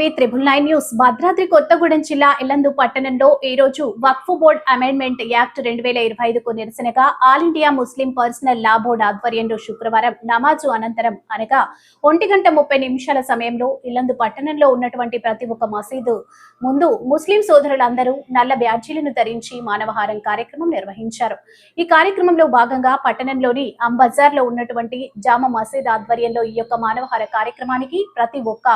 TV triple nine news Bhadradri Kothagudem జిల్లా ఇల్లందు పట్టణంలో ఈ రోజు వక్ఫ్ బోర్డ్ అమెండ్మెంట్ యాక్ట్ రెండు వేల ఇరవై ఐదుకు నిరసనగా all India Muslim personal law board ఆధ్వర్యంలో శుక్రవారం నమాజు అనంతరం అనగా ఒంటి గంట ముప్పై నిమిషాల సమయంలో ఇల్లందు పట్టణంలో ఉన్నటువంటి ప్రతి ఒక్క మసీదు ముందు ముస్లిం సోదరులందరూ నల్ల బ్యాడ్జీలను ధరించి మానవహారం కార్యక్రమం నిర్వహించారు. ఈ కార్యక్రమంలో భాగంగా పట్టణంలోని అంబజార్లో ఉన్నటువంటి జామా మసీద్ ఆధ్వర్యంలో ఈ యొక్క మానవహార కార్యక్రమానికి ప్రతి ఒక్క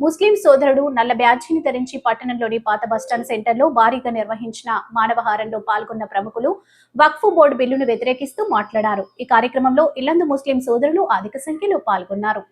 ముస్లిం సోదరుడు నల్ల బ్యాడ్జీని ధరించి పట్టణంలోని పాత బస్టాండ్ సెంటర్లో భారీగా నిర్వహించిన మానవహారంలో పాల్గొన్న ప్రముఖులు వక్ఫ్ బోర్డు బిల్లును వ్యతిరేకిస్తూ మాట్లాడారు. ఈ కార్యక్రమంలో ఇల్లందు ముస్లిం సోదరులు అధిక సంఖ్యలో పాల్గొన్నారు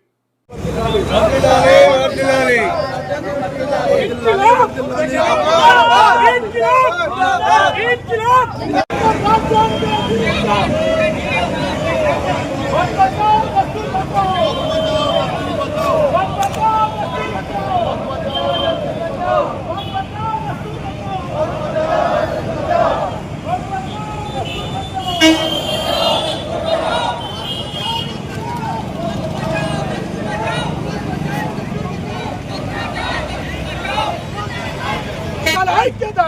ఐక్యత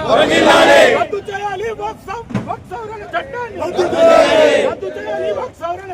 రద్దు చేయాలి వక్ సవ్- వక్ సవరణ చట్టాన్ని రద్దు చేయాలి వక్ సవరణ చట్టాన్ని వక్ చట్ట- We want justice. We want justice. We want justice. We want justice. We want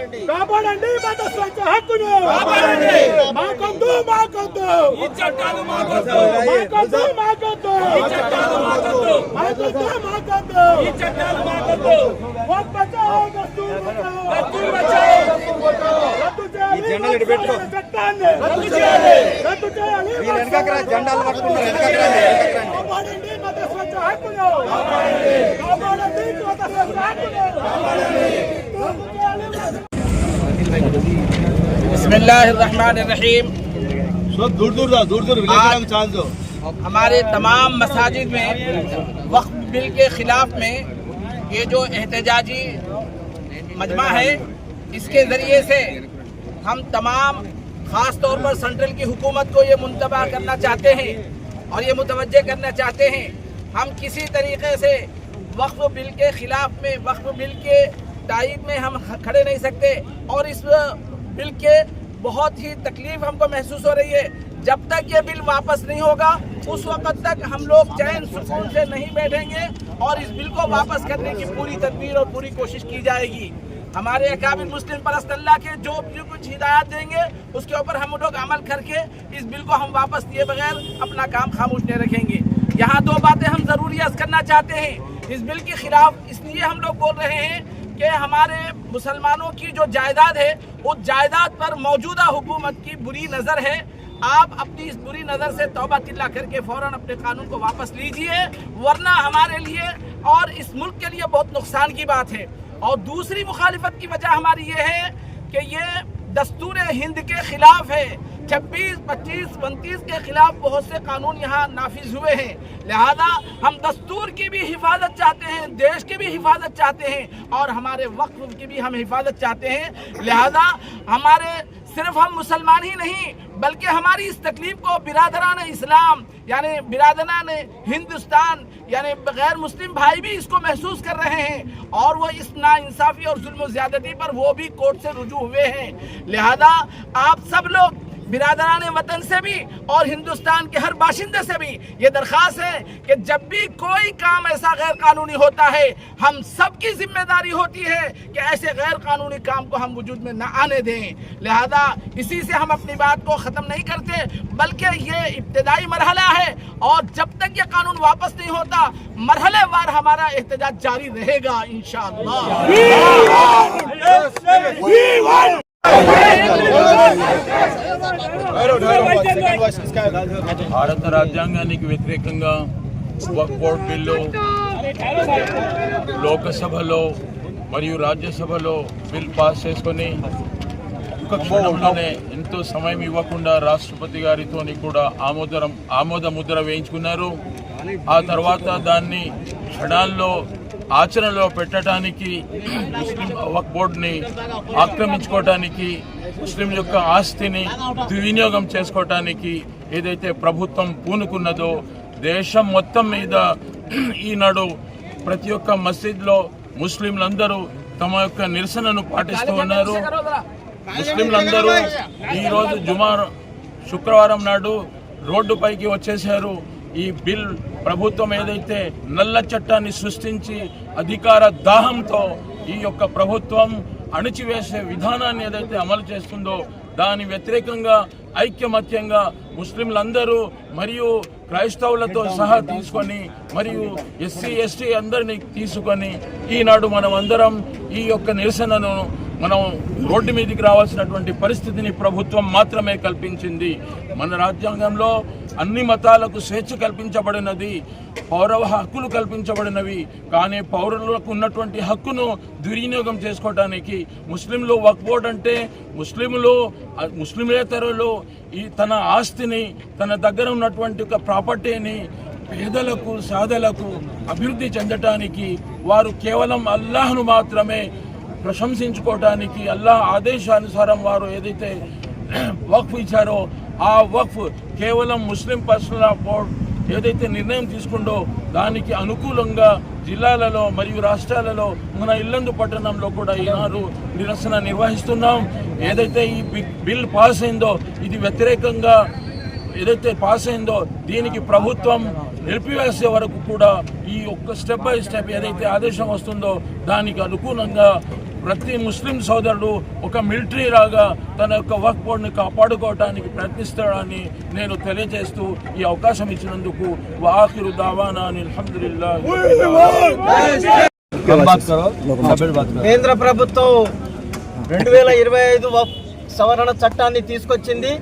కాపాడండి. మత స్వేచ్ఛ హక్కును. మాకొద్దు మాకొద్దు. మాకొద్దు. మాకొద్దు మాకొద్దు. మాకొద్దు. వక్ బచాओ దస్తూర్ బచాओ రద్దు చేయాలి వక్ సవరణ చట్టాన్ని. రద్దు చేయాలి. రద్దు చేయాలి జెండాలు పట్టుకుంటారు వెనకకి రండి వెనకకి రండి. కాపాడండి మత స్వేచ్ఛ హక్కును. కాపాడండి. మత స్వేచ్ఛ హక్కును. రద్దు చేయాలి వక్ بسم اللہ الرحمن الرحیم دور دور دا دور دور دو ہمارے تمام مساجد میں وقت بل کے خلاف میں یہ جو احتجاجی مجمع ہے اس کے ذریعے سے ہم تمام خاص طور پر سینٹرل کی حکومت کو یہ منتبہ کرنا چاہتے ہیں اور یہ متوجہ کرنا چاہتے ہیں ہم کسی طریقے سے وقف بل کے خلاف میں وقف بل کے ٹائم میں ہم کھڑے نہیں سکتے اور اس بل کے بہت ہی تکلیف ہم کو محسوس ہو رہی ہے۔ جب تک یہ بل واپس نہیں ہوگا، اس وقت تک ہم لوگ چین سکون سے نہیں بیٹھیں گے اور اس بل کو واپس کرنے کی پوری تدبیر اور پوری کوشش کی جائے گی۔ ہمارے اکابر مسلم پرست اللہ کے جو بھی کچھ ہدایات دیں گے، اس کے اوپر ہم لوگ عمل کر کے اس بل کو ہم واپس دیے بغیر اپنا کام خاموش نہیں رکھیں گے۔ یہاں دو باتیں ہم ضروری عرض کرنا چاہتے ہیں۔ اس بل کے خلاف اس لیے ہم لوگ بول رہے ہیں کہ ہمارے مسلمانوں کی جو جائیداد ہے، اس جائیداد پر موجودہ حکومت کی بری نظر ہے۔ آپ اپنی اس بری نظر سے توبہ تلا کر کے فوراً اپنے قانون کو واپس لیجیے، ورنہ ہمارے لیے اور اس ملک کے لیے بہت نقصان کی بات ہے۔ اور دوسری مخالفت کی وجہ ہماری یہ ہے کہ یہ دستور ہند کے خلاف ہے۔ چھبیس، پچیس ونتیس کے خلاف بہت سے قانون یہاں نافذ ہوئے ہیں۔ لہذا ہم دستور کی بھی حفاظت چاہتے ہیں، دیش کی بھی حفاظت چاہتے ہیں اور ہمارے وقف کی بھی ہم حفاظت چاہتے ہیں۔ لہذا ہمارے صرف ہم مسلمان ہی نہیں، بلکہ ہماری اس تکلیف کو برادران اسلام یعنی برادران ہندوستان یعنی غیر مسلم بھائی بھی اس کو محسوس کر رہے ہیں۔ اور وہ اس ناانصافی اور ظلم و زیادتی پر وہ بھی کورٹ سے رجوع ہوئے ہیں۔ لہذا آپ سب لوگ برادران وطن سے بھی اور ہندوستان کے ہر باشندے سے بھی یہ درخواست ہے کہ جب بھی کوئی کام ایسا غیر قانونی ہوتا ہے، ہم سب کی ذمہ داری ہوتی ہے کہ ایسے غیر قانونی کام کو ہم وجود میں نہ آنے دیں۔ لہذا اسی سے ہم اپنی بات کو ختم نہیں کرتے، بلکہ یہ ابتدائی مرحلہ ہے اور جب تک یہ قانون واپس نہیں ہوتا، مرحلے وار ہمارا احتجاج جاری رہے گا انشاءاللہ۔ جی۔ భారత రాజ్యాంగానికి వ్యతిరేకంగా వక్ఫ్ బిల్లు లోకసభలో మరియు రాజ్యసభలో బిల్ పాస్ చేసుకొని ఒక్క క్షణంలోనే ఎంతో సమయం ఇవ్వకుండా రాష్ట్రపతి గారితో కూడా ఆమోదరం ఆమోద ముద్ర వేయించుకున్నారు. ఆ తర్వాత దాన్ని క్షణాల్లో ఆచరణలో పెట్టడానికి ముస్లిం వక్ బోర్డుని ఆక్రమించుకోవటానికి ముస్లిం యొక్క ఆస్తిని దుర్వినియోగం చేసుకోవటానికి ఏదైతే ప్రభుత్వం పూనుకున్నదో దేశం మొత్తం మీద ఈనాడు ప్రతి ఒక్క మసీద్లో ముస్లింలందరూ తమ యొక్క నిరసనను పాటిస్తూ ఉన్నారు. ముస్లింలందరూ ఈరోజు జుమా శుక్రవారం నాడు రోడ్డుపైకి వచ్చేశారు. ఈ బిల్ ప్రభుత్వం ఏదైతే నల్ల చట్టాన్ని సృష్టించి అధికార దాహంతో ఈ యొక్క ప్రభుత్వం అణిచివేసే విధానాన్ని ఏదైతే అమలు చేస్తుందో దాని వ్యతిరేకంగా ఐక్యమత్యంగా ముస్లింలందరూ మరియు క్రైస్తవులతో సహా తీసుకొని మరియు ఎస్సీ ఎస్టీ అందరినీ తీసుకొని ఈనాడు మనం అందరం ఈ యొక్క నిరసనను మనం రోడ్డు మీదకి రావాల్సినటువంటి పరిస్థితిని ప్రభుత్వం మాత్రమే కల్పించింది. మన రాజ్యాంగంలో అన్ని మతాలకు స్వేచ్ఛ కల్పించబడినది పౌరవ హక్కులు కల్పించబడినవి. కానీ పౌరులకు ఉన్నటువంటి హక్కును దుర్వినియోగం చేసుకోవడానికి ముస్లింలు వక్ బోర్డ్ అంటే ముస్లింలు ముస్లింలేతరులు ఈ తన ఆస్తిని తన దగ్గర ఉన్నటువంటి ఒక ప్రాపర్టీని పేదలకు సాధలకు అభివృద్ధి చెందటానికి వారు కేవలం అల్లాహ్ను మాత్రమే ప్రశంసించుకోవటానికి అల్లాహ్ ఆదేశానుసారం వారు ఏదైతే వక్ఫ్ ఇచ్చారో ఆ వక్ఫ్ కేవలం ముస్లిం పర్సనల్ బోర్డ్ ఏదైతే నిర్ణయం తీసుకుందో దానికి అనుకూలంగా జిల్లాలలో మరియు రాష్ట్రాలలో మన ఇల్లందు పట్టణంలో కూడా ఈనాడు నిరసన నిర్వహిస్తున్నాం. ఏదైతే ఈ బిల్ పాస్ అయిందో ఇది వ్యతిరేకంగా ఏదైతే పాస్ అయిందో దీనికి ప్రభుత్వం నిలిపివేసే వరకు కూడా ఈ ఒక్క స్టెప్ బై స్టెప్ ఏదైతే ఆదేశం వస్తుందో దానికి అనుకూలంగా ప్రతి ముస్లిం సోదరుడు ఒక మిలిటరీ రాగా తన యొక్క వర్క్ బోర్డ్ని కాపాడుకోవడానికి ప్రయత్నిస్తాడని నేను తెలియజేస్తూ ఈ అవకాశం ఇచ్చినందుకు వాహిరు దావానా అల్హమ్దుల్లా కేంద్ర ప్రభుత్వం రెండు వేల ఇరవై ఐదు సవరణ చట్టాన్ని తీసుకొచ్చింది.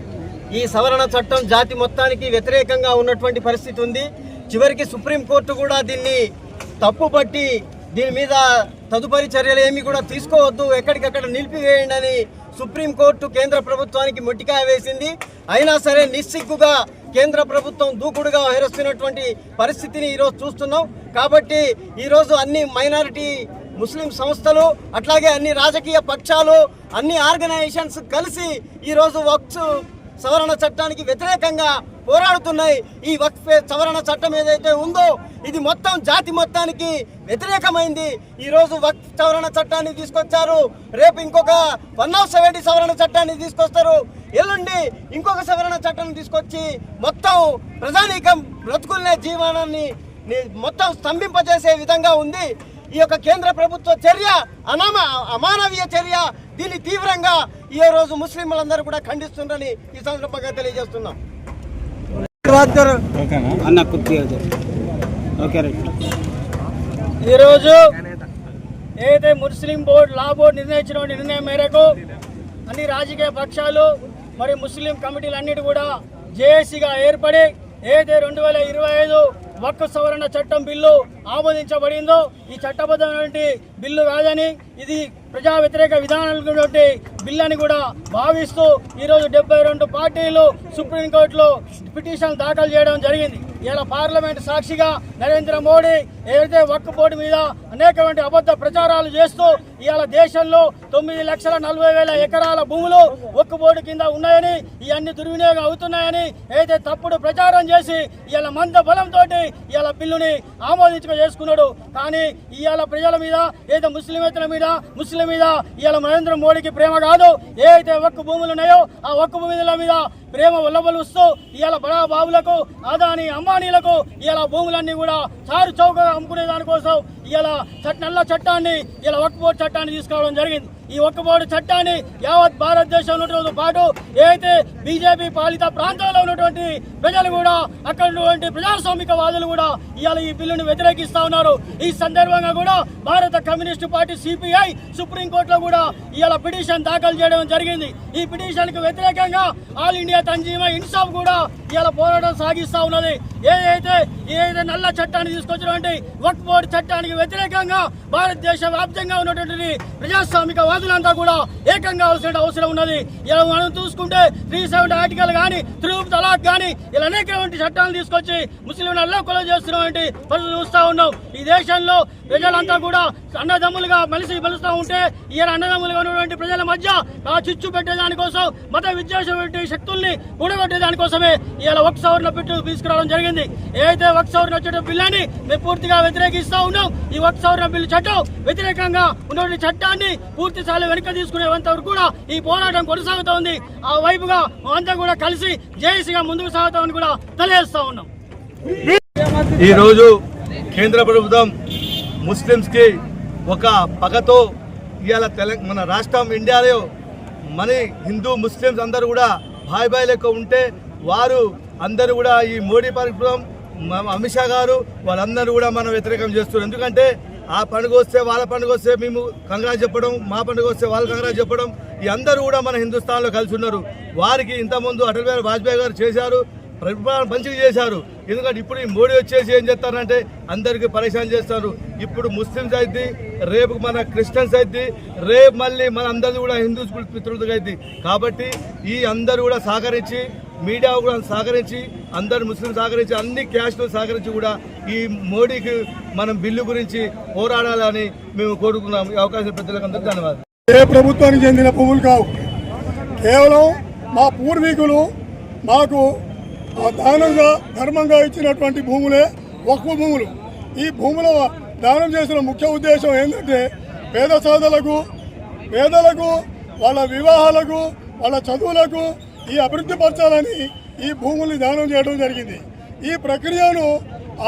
ఈ సవరణ చట్టం జాతి మొత్తానికి వ్యతిరేకంగా ఉన్నటువంటి పరిస్థితి ఉంది. చివరికి సుప్రీంకోర్టు కూడా దీన్ని తప్పుపట్టి దీని మీద తదుపరి చర్యలు ఏమి కూడా తీసుకోవద్దు. ఎక్కడికక్కడ నిలిపివేయండి అని సుప్రీంకోర్టు కేంద్ర ప్రభుత్వానికి మొట్టికాయ వేసింది. అయినా సరే నిస్సిగ్గుగా కేంద్ర ప్రభుత్వం దూకుడుగా వ్యవహరిస్తున్నటువంటి పరిస్థితిని ఈరోజు చూస్తున్నాం. కాబట్టి ఈరోజు అన్ని మైనారిటీ ముస్లిం సంస్థలు అట్లాగే అన్ని రాజకీయ పక్షాలు అన్ని ఆర్గనైజేషన్స్ కలిసి ఈరోజు వక్స్ సవరణ చట్టానికి వ్యతిరేకంగా పోరాడుతున్నాయి. ఈ వక్ఫ్ సవరణ చట్టం ఏదైతే ఉందో ఇది మొత్తం జాతి మొత్తానికి వ్యతిరేకమైంది. ఈ రోజు వక్ఫ్ సవరణ చట్టాన్ని తీసుకొచ్చారు. రేపు ఇంకొక వన్ ఆఫ్ సెవెంటీ సవరణ చట్టాన్ని తీసుకొస్తారు. ఎల్లుండి ఇంకొక సవరణ చట్టాన్ని తీసుకొచ్చి మొత్తం ప్రజానీకం బ్రతుకుల్నే జీవనాన్ని మొత్తం స్తంభింపజేసే విధంగా ఉంది. ఈ యొక్క కేంద్ర ప్రభుత్వ చర్య అనామ అమానవీయ చర్య దీన్ని తీవ్రంగా ఈ రోజు ముస్లింలందరూ కూడా ఖండిస్తుందని ఈ సందర్భంగా తెలియజేస్తున్నాం. అన్న ఓకే రైట్. ఈరోజు ఏదైతే ముస్లిం బోర్డు లా బోర్డు నిర్ణయించిన నిర్ణయం మేరకు అన్ని రాజకీయ పక్షాలు మరి ముస్లిం కమిటీలన్నిటి కూడా జేఏసీగా ఏర్పడి ఏదైతే రెండు వేల ఇరవై ఐదు వక్ఫ్ సవరణ చట్టం బిల్లు ఆమోదించబడిందో ఈ చట్టబద్ధమైనటువంటి బిల్లు కాదని ఇది ప్రజా వ్యతిరేక విధానాలటువంటి బిల్ అని కూడా భావిస్తూ ఈరోజు డెబ్బై రెండు పార్టీలు సుప్రీంకోర్టులో పిటిషన్ దాఖలు చేయడం జరిగింది. ఇలా పార్లమెంట్ సాక్షిగా నరేంద్ర మోడీ ఏదైతే వక్ఫ్ బోర్డు మీద అనేకమైన అబద్ధ ప్రచారాలు చేస్తూ ఇవాళ దేశంలో తొమ్మిది లక్షల నలభై వేల ఎకరాల భూములు వక్ఫ్ బోర్డు కింద ఉన్నాయని ఇవన్నీ దుర్వినియోగం అవుతున్నాయని ఏదైతే తప్పుడు ప్రచారం చేసి ఇవాళ మంద బలంతో ఇవాళ బిల్లుని ఆమోదించుక చేసుకున్నాడు. కానీ ఇవాళ ప్రజల మీద ఏదైతే ముస్లిమేతల మీద ముస్లిం మీద ఇవాళ నరేంద్ర మోడీకి ప్రేమ కాదు ఏదైతే ఒక్క భూములు ఉన్నాయో ఆ ఒక్క భూముల మీద ప్రేమ ఉల్లబలుస్తూ ఇవాళ బడా బాబులకు అదాని అంబానీలకు ఇవాళ భూములన్నీ కూడా చారు చౌకగా అమ్ముకునే దానికోసం ఇవాళ చట్ట నల్ల చట్టాన్ని ఇలా వక్ఫ్ బోర్డు చట్టాన్ని తీసుకురావడం జరిగింది. ఈ ఒక్కబోడు చట్టాన్ని యావత్ భారతదేశంలో ఉన్నటువంటి పాటు ఏదైతే బీజేపీ పాలిత ప్రాంతాల్లో ఉన్నటువంటి ప్రజలు కూడా అక్కడ ఉన్నటువంటి ప్రజాస్వామిక వాదులు కూడా ఇవాళ ఈ బిల్లును వ్యతిరేకిస్తా ఉన్నారు. ఈ సందర్భంగా కూడా భారత కమ్యూనిస్టు పార్టీ సిపిఐ సుప్రీంకోర్టులో కూడా ఇవాళ పిటిషన్ దాఖలు చేయడం జరిగింది. ఈ పిటిషన్కి వ్యతిరేకంగా ఆల్ ఇండియా తంజీమా ఇన్సాఫ్ కూడా ఇలా పోరాటం సాగిస్తా ఉన్నది. ఏదైతే ఏదైతే నల్ల చట్టాన్ని తీసుకొచ్చినటువంటి వక్ బోర్డు చట్టానికి వ్యతిరేకంగా భారతదేశ వ్యాప్తంగా ఉన్నటువంటి ప్రజాస్వామిక వాదులంతా కూడా ఏకంగా అవసరం అవసరం ఉన్నది. ఇలా మనం చూసుకుంటే త్రీ సెవెంటీ ఆర్టికల్ కానీ త్రీ తలాక్ కానీ ఇలా అనేకటువంటి చట్టాలు తీసుకొచ్చి ముస్లింలు అల్లకొల చేస్తున్నటువంటి పరిస్థితి చూస్తా ఉన్నాం. ఈ దేశంలో ప్రజలంతా కూడా అన్నదమ్ములుగా మనిషి మలుస్తూ ఉంటే ఈయన అన్నదమ్ములుగా ఉన్నటువంటి ప్రజల మధ్య ఆ చిచ్చు పెట్టేదానికోసం మత విద్వేషమైన శక్తుల్ని కూడగొట్టేదానికోసమే ఇవాళ ఒక సవరణ పెట్టు తీసుకురావడం జరిగింది. ఏదైతే ఒక సవరణ చట్టం బిల్లాన్ని మేము పూర్తిగా వ్యతిరేకిస్తా ఉన్నాం ఈ ఒక సవరణ బిల్లు చట్టం వ్యతిరేకంగా ఉన్నటువంటి చట్టాన్ని పూర్తి స్థాయిలో వెనక తీసుకునేంత వరకు కూడా ఈ పోరాటం కొనసాగుతోంది ఆ వైపుగా అంతా కూడా కలిసి జేఏసీగా ముందుకు సాగుతామని కూడా తెలియజేస్తా ఉన్నాం. ఈరోజు కేంద్ర ప్రభుత్వం ముస్లిమ్స్కి ఒక పగతో ఇవాళ తెలంగాణ మన రాష్ట్రం ఇండియాలో మన హిందూ ముస్లిమ్స్ అందరూ కూడా భాయ్ భాయ్ లెక్క ఉంటే వారు అందరూ కూడా ఈ మోడీ ప్రభుత్వం అమిత్ షా గారు వాళ్ళందరూ కూడా మనం వ్యతిరేకం చేస్తున్నారు. ఎందుకంటే ఆ పండుగ వస్తే వాళ్ళ పండుగ వస్తే మేము కంగ్రాస్ చెప్పడం మా పండుగ వస్తే వాళ్ళు కంగ్రాస్ చెప్పడం ఈ అందరూ కూడా మన హిందుస్థాన్లో కలిసి ఉన్నారు. వారికి ఇంతకుముందు అటల్ బిహారీ వాజ్పేయి గారు చేశారు ప్రభుత్వాన్ని మంచిగా చేశారు. ఎందుకంటే ఇప్పుడు ఈ మోడీ వచ్చేసి ఏం చేస్తారంటే అందరికీ పరేషాన్ చేస్తారు. ఇప్పుడు ముస్లిమ్స్ అయింది రేపు మన క్రిస్టియన్స్ అయింది రేపు మళ్ళీ మన అందరిది కూడా హిందూ పితృతుగా అయింది కాబట్టి ఈ అందరూ కూడా సహకరించి మీడియా కూడా సహకరించి అందరు ముస్లిం సహకరించి అన్ని క్యాస్ట్లు సహకరించి కూడా ఈ మోడీకి మనం బిల్లు గురించి పోరాడాలని మేము కోరుకున్నాం ఈ అవకాశం ప్రజలకు అందరికీ ధన్యవాదాలు. ఏ ప్రభుత్వానికి చెందిన భూములు కావు. కేవలం మా పూర్వీకులు మాకు దానంగా ధర్మంగా ఇచ్చినటువంటి భూములే వక్ఫ్ భూములు. ఈ భూముల దానం చేసిన ముఖ్య ఉద్దేశం ఏంటంటే పేద సాధలకు పేదలకు వాళ్ళ వివాహాలకు వాళ్ళ చదువులకు ఈ అభివృద్ధి పరచాలని ఈ భూముల్ని దానం చేయడం జరిగింది. ఈ ప్రక్రియను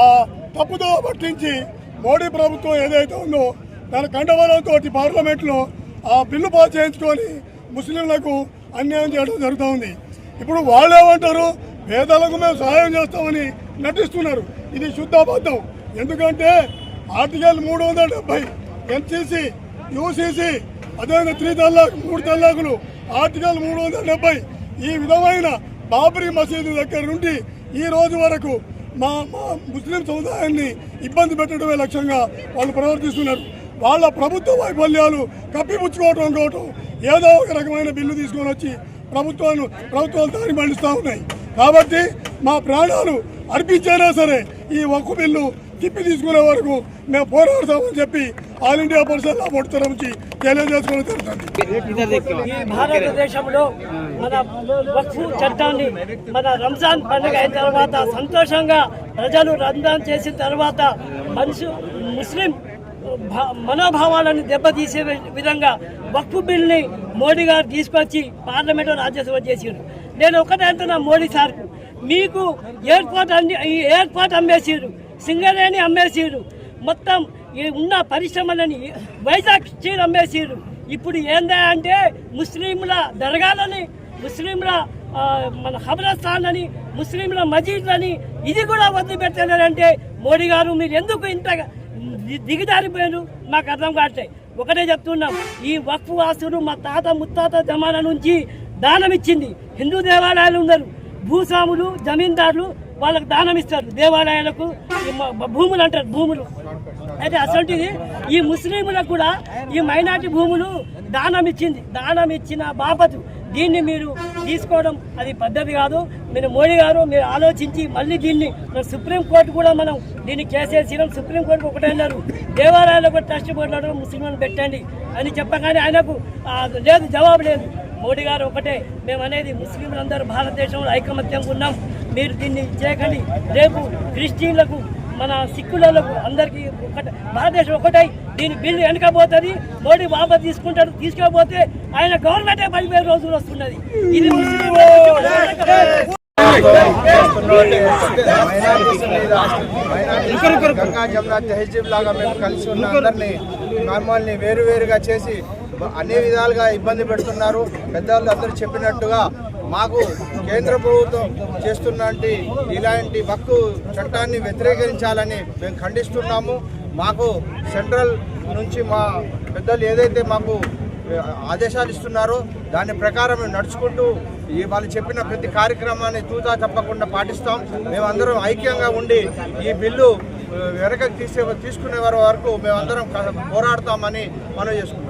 ఆ తప్పుతో పట్టించి మోడీ ప్రభుత్వం ఏదైతే ఉందో దాని కండబలంతో పార్లమెంట్లో ఆ బిల్లు పాస్ చేయించుకొని ముస్లింలకు అన్యాయం చేయడం జరుగుతూ ఉంది. ఇప్పుడు వాళ్ళేమంటారు పేదలకు మేము సహాయం చేస్తామని నటిస్తున్నారు. ఇది శుద్ధాబద్ధం ఎందుకంటే ఆర్టికల్ మూడు వందల డెబ్బై ఎన్సీసీ యూసీసీ అదేవిధంగా త్రీ తల్లాకు మూడు తల్లాకులు ఆర్టికల్ మూడు వందల డెబ్బై ఈ విధమైన బాబరీ మసీదు దగ్గర నుండి ఈ రోజు వరకు మా మా ముస్లిం సముదాయాన్ని ఇబ్బంది పెట్టడమే లక్ష్యంగా వాళ్ళు ప్రవర్తిస్తున్నారు. వాళ్ళ ప్రభుత్వ వైఫల్యాలు కప్పిపుచ్చుకోవటం కావటం ఏదో ఒక రకమైన బిల్లు తీసుకొని వచ్చి ప్రభుత్వాలు ప్రభుత్వాలు దారి మళ్ళిస్తూ ఉన్నాయి. కాబట్టి మా ప్రాణాలు అర్పించైనా సరే ఈ ఒక్క బిల్లు తిప్పి తీసుకునే వరకు మేము పోరాడతామని చెప్పి ఆల్ ఇండియా పరిషత్ లాభ నుంచి తెలియజేసుకుని జరుగుతుంది ఈ భారతదేశంలో మన వక్ఫ్ చట్టాన్ని మన రంజాన్ పండుగ అయిన తర్వాత సంతోషంగా ప్రజలు రంజాన్ చేసిన తర్వాత మనిషి ముస్లిం మనోభావాలను దెబ్బతీసే విధంగా వక్ఫ్ బిల్ని మోడీ గారు తీసుకొచ్చి పార్లమెంట్లో రాజ్యసభ చేసిండ్రు నేను ఒకటే అంటున్నా మోడీ సార్కు. మీకు ఎయిర్పోర్ట్ అన్ని ఈ ఎయిర్పోర్ట్ అమ్మేసిరు సింగరేణి అమ్మేసిరు మొత్తం ఉన్న పరిశ్రమలని వైజాగ్ స్టీల్ అమ్మేసిరు ఇప్పుడు ఏందా అంటే ముస్లింల దర్గాలని ముస్లింల మన ఖబరస్థాన్ అని ముస్లింల మసీద్లని ఇది కూడా వదిలిపెట్టలేరంటే మోడీ గారు మీరు ఎందుకు ఇంత ది- దిగజారిపోయారు? మాకు అర్థం కావట్లేదు ఒకటే చెప్తున్నాం. ఈ వక్ఫ్ వాసులు మా తాత ముత్తాత జమానా నుంచి దానం ఇచ్చింది. హిందూ దేవాలయాలు ఉన్నారు భూస్వాములు జమీందారులు వాళ్ళకు దానం ఇస్తారు. దేవాలయాలకు ఈ భూములు అంటారు భూములు. అయితే అసలుంటిది ఈ ముస్లింలకు కూడా ఈ మైనార్టీ భూములు దానం ఇచ్చింది. దానం ఇచ్చిన బాపతు దీన్ని మీరు తీసుకోవడం అది పద్ధతి కాదు. మీరు మోడీ గారు మీరు ఆలోచించి మళ్ళీ దీన్ని సుప్రీంకోర్టు కూడా మనం దీన్ని కేసేసినాం సుప్రీంకోర్టు ఒకటే అన్నారు. దేవాలయాలకు ట్రస్ట్ బోర్డులో ముస్లింలను పెట్టండి అని చెప్పగానే ఆయనకు లేదు జవాబు లేదు. మోడీ గారు ఒకటే మేము అనేది ముస్లింలందరూ భారతదేశంలో ఐకమత్యంగా ఉన్నాం. మీరు దీన్ని చేయకండి. రేపు క్రిస్టియన్లకు మన సిక్కులకు అందరికీ ఒకటే భారతదేశం ఒకటై దీని బిల్లు వెనకపోతుంది మోడీ వాప తీసుకుంటాడు తీసుకోకపోతే ఆయన గవర్నమెంటే పడిపోయే రోజులు వస్తున్నది. ఇది గంగా జమున తెహజీబ్ లాగా మేము కలిసి ఉన్న అందరినీ మమ్మల్ని వేరు వేరుగా చేసి అన్ని విధాలుగా ఇబ్బంది పెడుతున్నారు. పెద్దవాళ్ళు అందరూ చెప్పినట్టుగా మాకు కేంద్ర ప్రభుత్వం చేస్తున్నటువంటి ఇలాంటి హక్కు చట్టాన్ని వ్యతిరేకించాలని మేము ఖండిస్తున్నాము. మాకు సెంట్రల్ నుంచి మా పెద్దలు ఏదైతే మాకు ఆదేశాలు ఇస్తున్నారో దాని ప్రకారం మేము నడుచుకుంటూ ఈ వాళ్ళు చెప్పిన ప్రతి కార్యక్రమాన్ని తూచా తప్పకుండా పాటిస్తాం. మేమందరం ఐక్యంగా ఉండి ఈ బిల్లు ఆ, తీసే తీసుకునే వరకు మేమందరం పోరాడతామని మనం చేసుకుంటాం